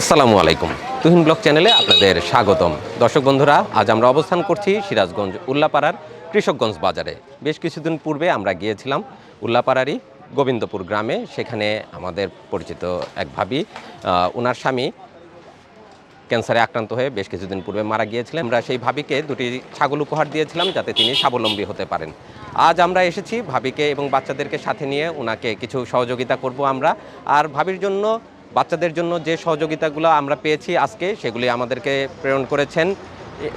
আসসালামু আলাইকুম। তুহিন ব্লগ চ্যানেলে আপনাদের স্বাগতম। দর্শক বন্ধুরা, আজ আমরা অবস্থান করছি সিরাজগঞ্জ উল্লাপাড়ার কৃষকগঞ্জ বাজারে। বেশ কিছুদিন পূর্বে আমরা গিয়েছিলাম উল্লাপাড়ারই গোবিন্দপুর গ্রামে। সেখানে আমাদের পরিচিত এক ভাবি ওনার স্বামী ক্যান্সারে আক্রান্ত হয়ে বেশ কিছুদিন পূর্বে মারা গিয়েছিলেন। আমরা সেই ভাবিকে দুটি ছাগল উপহার দিয়েছিলাম যাতে তিনি স্বাবলম্বী হতে পারেন। আজ আমরা এসেছি ভাবিকে এবং বাচ্চাদেরকে সাথে নিয়ে ওনাকে কিছু সহযোগিতা করব আমরা। আর ভাবির জন্য বাচ্চাদের জন্য যে সহযোগিতাগুলো আমরা পেয়েছি আজকে, সেগুলি আমাদেরকে প্রেরণ করেছেন।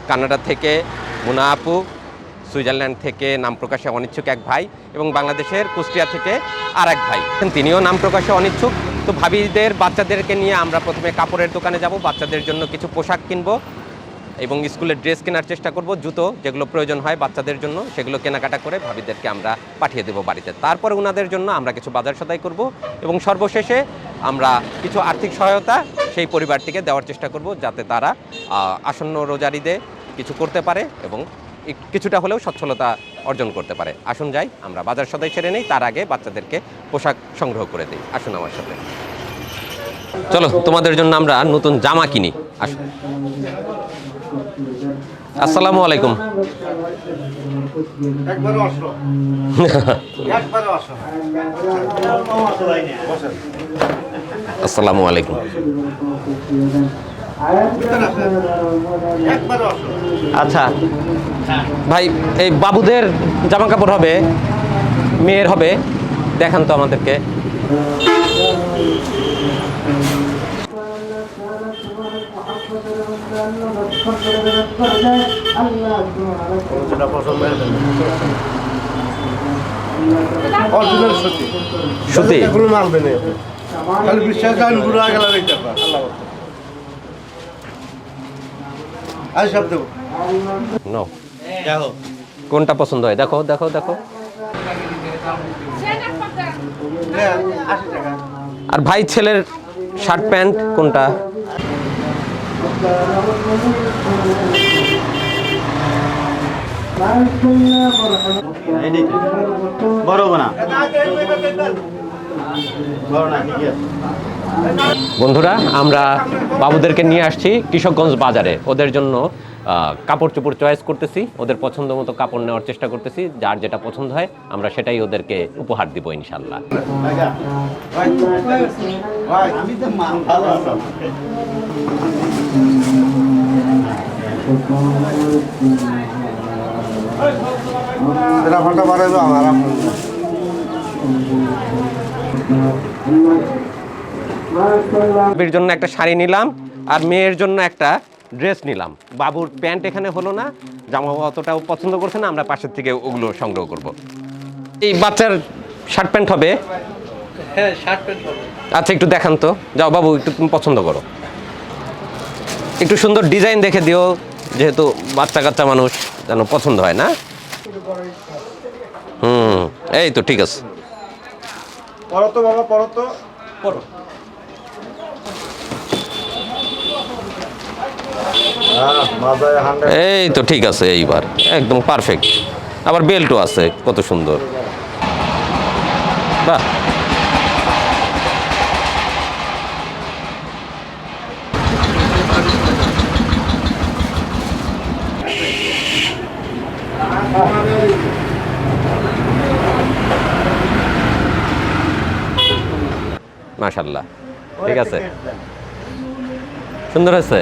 কানাডা থেকে মুনা আপু, সুইজারল্যান্ড থেকে নাম প্রকাশে অনিচ্ছুক এক ভাই এবং বাংলাদেশের কুষ্টিয়া থেকে আর এক ভাই। তিনিও নাম প্রকাশে অনিচ্ছুক। তো ভাবিদের, বাচ্চাদেরকে নিয়ে আমরা প্রথমে কাপড়ের দোকানে যাব, বাচ্চাদের জন্য কিছু পোশাক কিনবো এবং স্কুলের ড্রেস কেনার চেষ্টা করব, জুতো যেগুলো প্রয়োজন হয় বাচ্চাদের জন্য, সেগুলো কেনাকাটা করে ভাবিদেরকে আমরা পাঠিয়ে দেবো বাড়িতে। তারপরে ওনাদের জন্য আমরা কিছু বাজার সদাই করব এবং সর্বশেষে আমরা কিছু আর্থিক সহায়তা সেই পরিবারটিকে দেওয়ার চেষ্টা করব যাতে তারা আসন্ন রোজারিদে কিছু করতে পারে এবং কিছুটা হলেও সচ্ছলতা অর্জন করতে পারে। আসুন যাই আমরা বাজার সদাই ছেড়ে নেই তার আগে বাচ্চাদেরকে পোশাক সংগ্রহ করে দিই। আসুন আমার সাথে। চলো তোমাদের জন্য আমরা নতুন জামা কিনি। আসুন। আসসালামু আলাইকুম। একবারে আসসালামু আলাইকুম। আচ্ছা ভাই এই বাবুদের জামা কাপড় হবে মেয়ের হবে দেখান তো আমাদেরকে। সুতি। সব দেবো। নো দেখো কোনটা পছন্দ হয়? দেখো দেখো দেখো। আর ভাই ছেলের শার্ট প্যান্ট কোনটা? বড় না। বন্ধুরা, আমরা বাবুদেরকে নিয়ে আসছি কৃষকগঞ্জ বাজারে। ওদের জন্য কাপড় চোপড় চয়েস করতেছি। ওদের পছন্দ মতো কাপড় নেওয়ার চেষ্টা করতেছি। যার যেটা পছন্দ হয়, আমরা সেটাই ওদেরকে উপহার দিব ইনশাল্লাহ। ঘণ্টা আমার বাবির জন্য একটা শাড়ি নিলাম আর মেয়ের জন্য একটা ড্রেস নিলাম। বাবুর প্যান্ট এখানে হলো না জামা অতটাও পছন্দ করছে না আমরা পাশের থেকে ওগুলো সংগ্রহ করব। এই বাচ্চার শার্ট প্যান্ট হবে? হ্যাঁ শার্ট প্যান্ট হবে। আচ্ছা একটু দেখান তো। যাও বাবু একটু তুমি পছন্দ করো। একটু সুন্দর ডিজাইন দেখে দিও যেহেতু বাচ্চা কাচ্চা মানুষ যেন পছন্দ হয় না। হুম এই তো ঠিক আছে। পড়ো তো বাবা পড়ো তো। পড়ো এই তো ঠিক আছে এইবার। একদম পারফেক্ট আবার বেল্টও আছে কত সুন্দর। বাহ। মাশাল্লাহ ঠিক আছে? সুন্দর হয়েছে?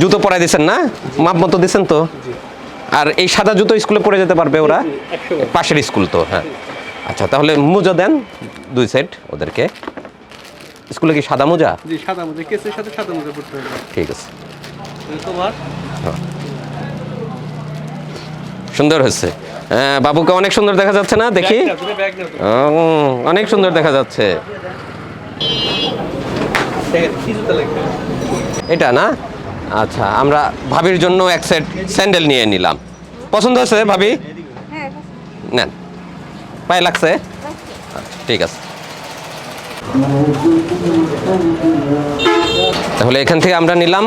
জুতো পরাই দিয়েছেন না? মাপ মতো দিয়েছেন তো? আর এই সাদা জুতো স্কুলে পরে যেতে পারবে ওরা? পাশের স্কুল তো হ্যাঁ। আচ্ছা তাহলে মোজা দেন দুই সেট ওদেরকে। স্কুলে কি সাদা মোজা? জি সাদা মধ্যে কেসের সাথে সাদা মধ্যে পড়তে হবে। ঠিক আছে। তোমার? সুন্দর হয়েছে। হ্যাঁ বাবুকে অনেক সুন্দর দেখা যাচ্ছে না? দেখি। অনেক সুন্দর দেখা যাচ্ছে। এটা না? আচ্ছা আমরা ভাবির জন্য এক সেট স্যান্ডেল নিয়ে নিলাম। পছন্দ হয়েছে ভাবি? হ্যাঁ নেন। পায়ে লাগছে। ঠিক আছে। তাহলে এখান থেকে আমরা নিলাম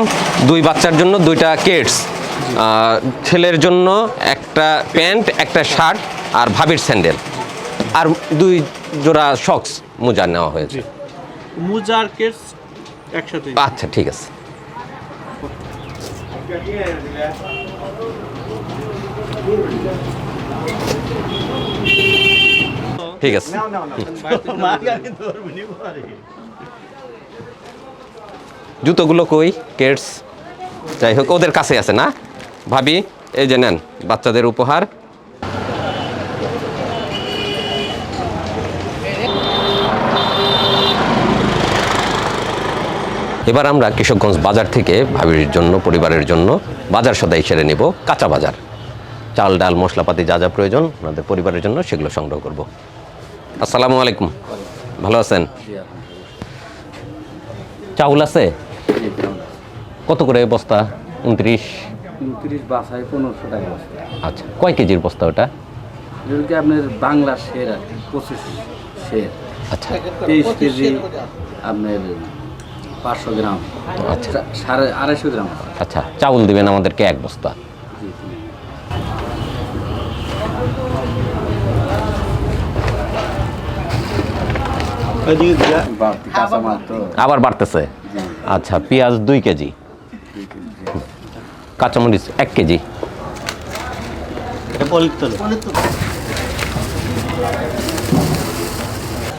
দুই বাচ্চার জন্য দুইটা কেটস ছেলের জন্য একটা প্যান্ট একটা শার্ট আর ভাবির স্যান্ডেল। আর দুই জোড়া শক্স মোজা নেওয়া হয়েছে। মুজার কেস একসাথে। আচ্ছা ঠিক আছে। ঠিক আছে। জুতোগুলো কই? কেটস যাই হোক ওদের কাছে আছে না? ভাবি এই যে নেন বাচ্চাদের উপহার। এবার আমরা কৃষকগঞ্জ বাজার থেকে ভাবির জন্য পরিবারের জন্য বাজার সদাই সেরে নেব কাঁচা বাজার। চাল ডাল মশলাপাতি যা যা প্রয়োজন আমাদের পরিবারের জন্য সেগুলো সংগ্রহ করব। আসসালামু আলাইকুম। ভালো আছেন? চাউল আছে? কত করে বস্তা? উনত্রিশ? উনত্রিশ বাসায় পনেরোশো টাকা বস্তা। আচ্ছা কয় কেজির বস্তা ওটা? যেগুলোকে আপনার বাংলা শের আর কি পঁচিশ শের। আচ্ছা। তেইশ কেজি আপনার পাঁচশো গ্রাম আচ্ছা। সাড়ে আড়াইশো গ্রাম। আচ্ছা চাউল দিবেন আমাদেরকে এক বস্তা। আবার বাড়তেছে। আচ্ছা পেঁয়াজ দুই কেজি। কাঁচামরিচ এক কেজি।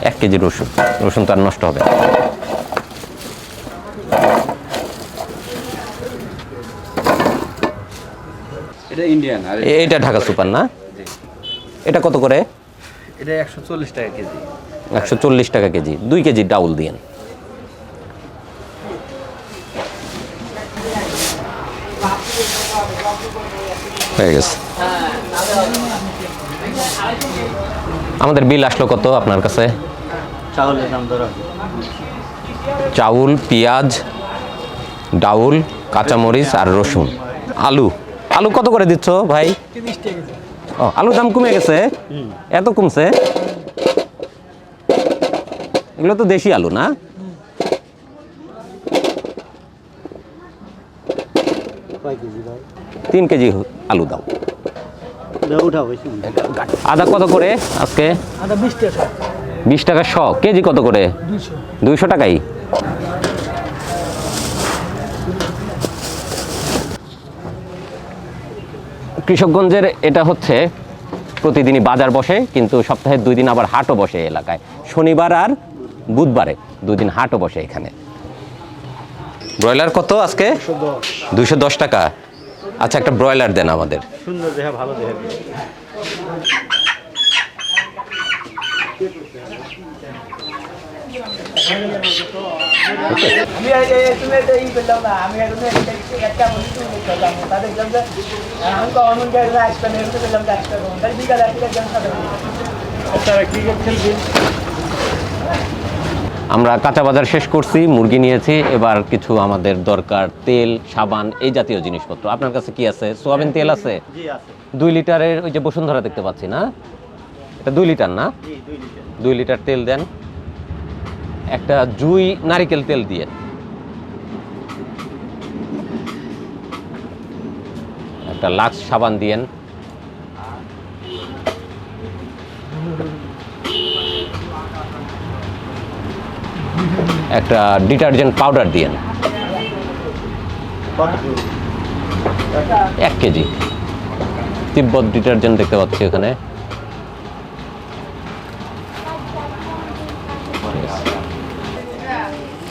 এক কেজি রসুন। রসুন তো আর নষ্ট হবে এটা ঢাকা সুপার না? এটা কত করে? এটা একশো চল্লিশ টাকা কেজি। একশো চল্লিশ টাকা কেজি দুই কেজি ডাউল দিয়েন। হয়ে গেছে। আমাদের বিল আসলো কত আপনার কাছে? চাউলের দাম ধরা। চাউল পেঁয়াজ ডাউল কাঁচামরিচ আর রসুন। আলু। আলু কত করে দিচ্ছ ভাই? ও আলুর দাম কমে গেছে? এত কমছে? এগুলো তো দেশি আলু না? তিন কেজি আলু দাও। আদা কত করে আজকে? বিশ টাকা। শ কেজি কত করে? দুইশো টাকাই। কৃষকগঞ্জের এটা হচ্ছে প্রতিদিনই বাজার বসে কিন্তু সপ্তাহে দুই দিন আবার হাটও বসে এলাকায়। শনিবার আর বুধবারে দুই দিন হাটও বসে এখানে। ব্রয়লার কত আজকে? দুইশো দশ টাকা। আচ্ছা একটা ব্রয়লার দেন আমাদের। সুন্দর দেখা ভালো দেখা আমি আমরা কাঁচা বাজার শেষ করছি মুরগি নিয়েছি এবার কিছু আমাদের দরকার তেল সাবান এই জাতীয় জিনিসপত্র। আপনার কাছে কি আছে? সোয়াবিন তেল আছে? দুই লিটারের ওই যে বসুন্ধরা দেখতে পাচ্ছি না? এটা দুই লিটার না? দুই লিটার তেল দেন। একটা জুই নারিকেল তেল দিয়ে। একটা লাক্স সাবান দিয়েন। একটা ডিটারজেন্ট পাউডার দিয়েন এক কেজি। তিব্বত ডিটারজেন্ট দেখতে পাচ্ছি ওখানে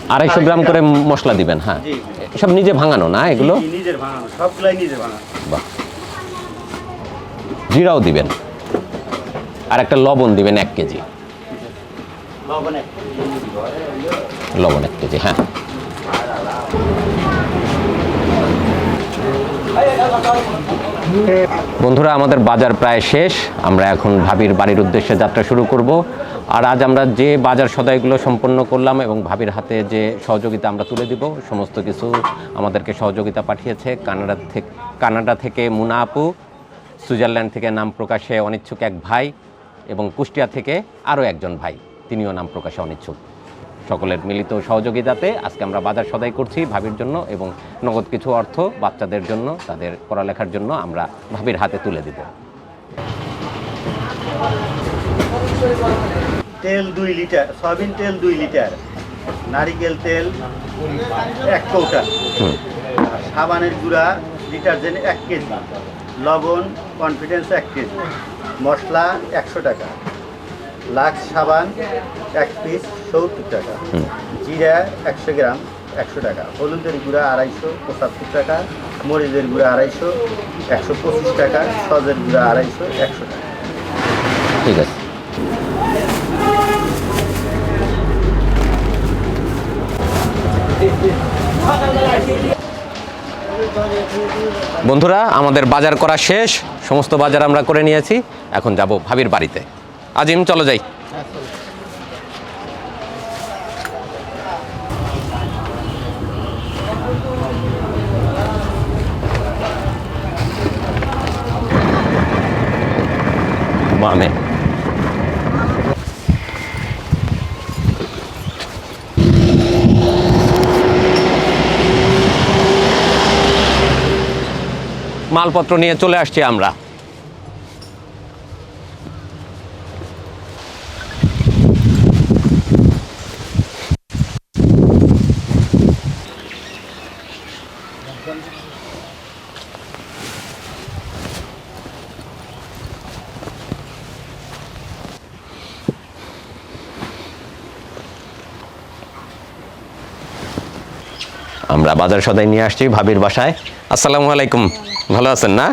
আড়াইশো গ্রাম করে মশলা দিবেন হ্যাঁ। সব নিজে ভাঙানো না এগুলো? নিজের বানানো সবগুলাই নিজে বানানো বাহ। জিরাও দিবেন। আর একটা লবণ দিবেন এক কেজি। লবণ। এক কেজি হ্যাঁ। বন্ধুরা, আমাদের বাজার প্রায় শেষ। আমরা এখন ভাবির বাড়ির উদ্দেশ্যে যাত্রা শুরু করব। আর আজ আমরা যে বাজার সদাইগুলো সম্পন্ন করলাম এবং ভাবির হাতে যে সহযোগিতা আমরা তুলে দিব, সমস্ত কিছু আমাদেরকে সহযোগিতা পাঠিয়েছে কানাডা থেকে কানাডা থেকে মুনা আপু, সুইজারল্যান্ড থেকে নাম প্রকাশে অনিচ্ছুক এক ভাই এবং কুষ্টিয়া থেকে আরও একজন ভাই। তিনিও নাম প্রকাশে অনিচ্ছুক। সকলের মিলিত সহযোগিতাতে আজকে আমরা বাজার সদাই করছি ভাবির জন্য এবং নগদ কিছু অর্থ বাচ্চাদের জন্য তাদের পড়ালেখার জন্য আমরা ভাবির হাতে তুলে দিব। তেল দুই লিটার সয়াবিন তেল দুই লিটার নারিকেল তেল এক কৌটা সাবানের গুঁড়া ডিটারজেন্ট এক কেজি লবণ কনফিডেন্স এক কেজি মশলা একশো টাকা। লাক্স সাবান এক পিস সত্তর টাকা। জিরা একশো গ্রাম একশো টাকা। হলুদের গুঁড়া আড়াইশো পঁচাত্তর টাকা। মরিচের গুঁড়া আড়াইশো একশো পঁচিশ টাকা। সজের গুঁড়া আড়াইশো একশো টাকা। ঠিক আছে। বন্ধুরা আমাদের বাজার করা শেষ। সমস্ত বাজার আমরা করে নিয়েছি। এখন যাব ভাবির বাড়িতে। আজিম চলো যাই। বামে মালপত্র নিয়ে চলে আসছি আমরা। আমরা বাজার সদাই নিয়ে আসছি ভাবির বাসায়। আসসালামু আলাইকুম। ভালো আছেন না?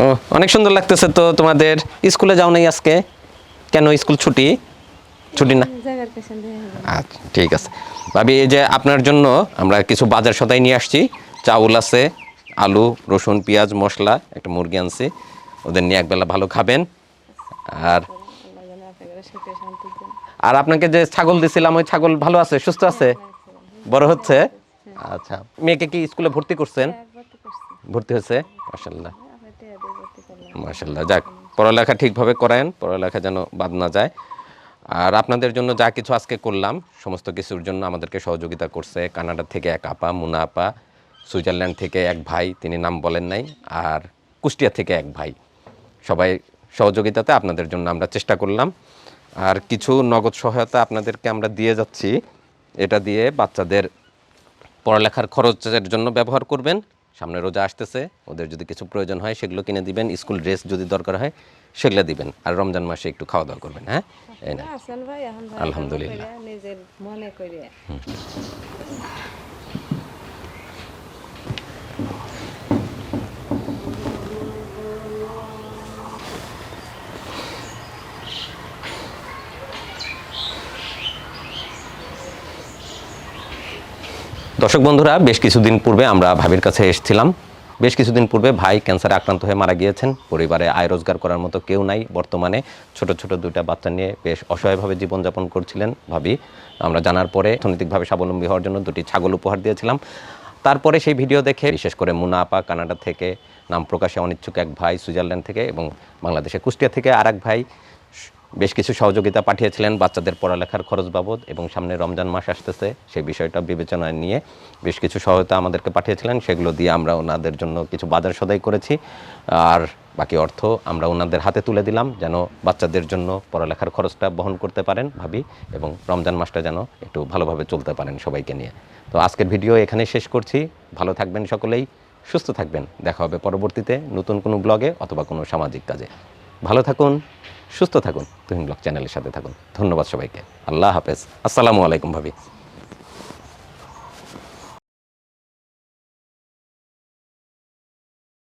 ও অনেক সুন্দর লাগতেছে তো তোমাদের। স্কুলে যাও নাই আজকে? কেন স্কুল ছুটি? ছুটি না? আচ্ছা ঠিক আছে। ভাবি এই যে আপনার জন্য আমরা কিছু বাজার সদাই নিয়ে আসছি। চাউল আছে আলু রসুন পেঁয়াজ মশলা একটা মুরগি আনছি। ওদের নিয়ে একবেলা ভালো খাবেন। আর আর আপনাকে যে ছাগল দিছিলাম ওই ছাগল ভালো আছে সুস্থ আছে। বড় হচ্ছে? আচ্ছা মেয়েকে কি স্কুলে ভর্তি করছেন? ভর্তি হয়েছে? মাসাল্লাহ করলাম। মাসাল্লাহ যাক পড়ালেখা ঠিকভাবে করায়েন পড়ালেখা যেন বাদ না যায়। আর আপনাদের জন্য যা কিছু আজকে করলাম সমস্ত কিছুর জন্য আমাদেরকে সহযোগিতা করছে কানাডা থেকে এক আপা মুনা আপা সুইজারল্যান্ড থেকে এক ভাই তিনি নাম বলেন নাই আর কুষ্টিয়া থেকে এক ভাই। সবাই সহযোগিতাতে আপনাদের জন্য আমরা চেষ্টা করলাম। আর কিছু নগদ সহায়তা আপনাদেরকে আমরা দিয়ে যাচ্ছি। এটা দিয়ে বাচ্চাদের পড়ালেখার খরচের জন্য ব্যবহার করবেন। সামনে রোজা আসতেছে ওদের যদি কিছু প্রয়োজন হয় সেগুলো কিনে দিবেন স্কুল ড্রেস যদি দরকার হয় সেগুলো দিবেন। আর রমজান মাসে একটু খাওয়া দাওয়া করবেন হ্যাঁ? এই না আলহামদুলিল্লাহ। নিজের মনে করে দর্শক বন্ধুরা, বেশ কিছুদিন পূর্বে আমরা ভাবির কাছে এসেছিলাম। বেশ কিছুদিন পূর্বে ভাই ক্যান্সারে আক্রান্ত হয়ে মারা গিয়েছেন। পরিবারে আয় রোজগার করার মতো কেউ নাই। বর্তমানে ছোট ছোট দুইটা বাচ্চা নিয়ে বেশ অসহায়ভাবে জীবনযাপন করছিলেন ভাবি। আমরা জানার পরে অর্থনৈতিকভাবে স্বাবলম্বী হওয়ার জন্য দুটি ছাগল উপহার দিয়েছিলাম। তারপরে সেই ভিডিও দেখে, বিশেষ করে মুনা আপা কানাডা থেকে, নাম প্রকাশে অনিচ্ছুক এক ভাই সুইজারল্যান্ড থেকে এবং বাংলাদেশে কুষ্টিয়া থেকে আর ভাই বেশ কিছু সহযোগিতা পাঠিয়েছিলেন বাচ্চাদের পড়ালেখার খরচ বাবদ এবং সামনে রমজান মাস আসতেছে, সেই বিষয়টা বিবেচনায় নিয়ে বেশ কিছু সহায়তা আমাদেরকে পাঠিয়েছিলেন, সেগুলো দিয়ে আমরা ওনাদের জন্য কিছু বাজার সদাই করেছি। আর বাকি অর্থ আমরা ওনাদের হাতে তুলে দিলাম যেন বাচ্চাদের জন্য পড়ালেখার খরচটা বহন করতে পারেন ভাবি, এবং রমজান মাসটা যেন একটু ভালোভাবে চলতে পারেন সবাইকে নিয়ে। তো আজকের ভিডিও এখানে শেষ করছি। ভালো থাকবেন সকলেই, সুস্থ থাকবেন। দেখা হবে পরবর্তীতে নতুন কোনো ব্লগে অথবা কোনো সামাজিক কাজে। ভালো থাকুন। সুস্থ থাকুন তুহিন ব্লগ চ্যানেলের সাথে থাকুন। ধন্যবাদ সবাইকে। আল্লাহ হাফেজ। আসসালামু আলাইকুম ভাবি।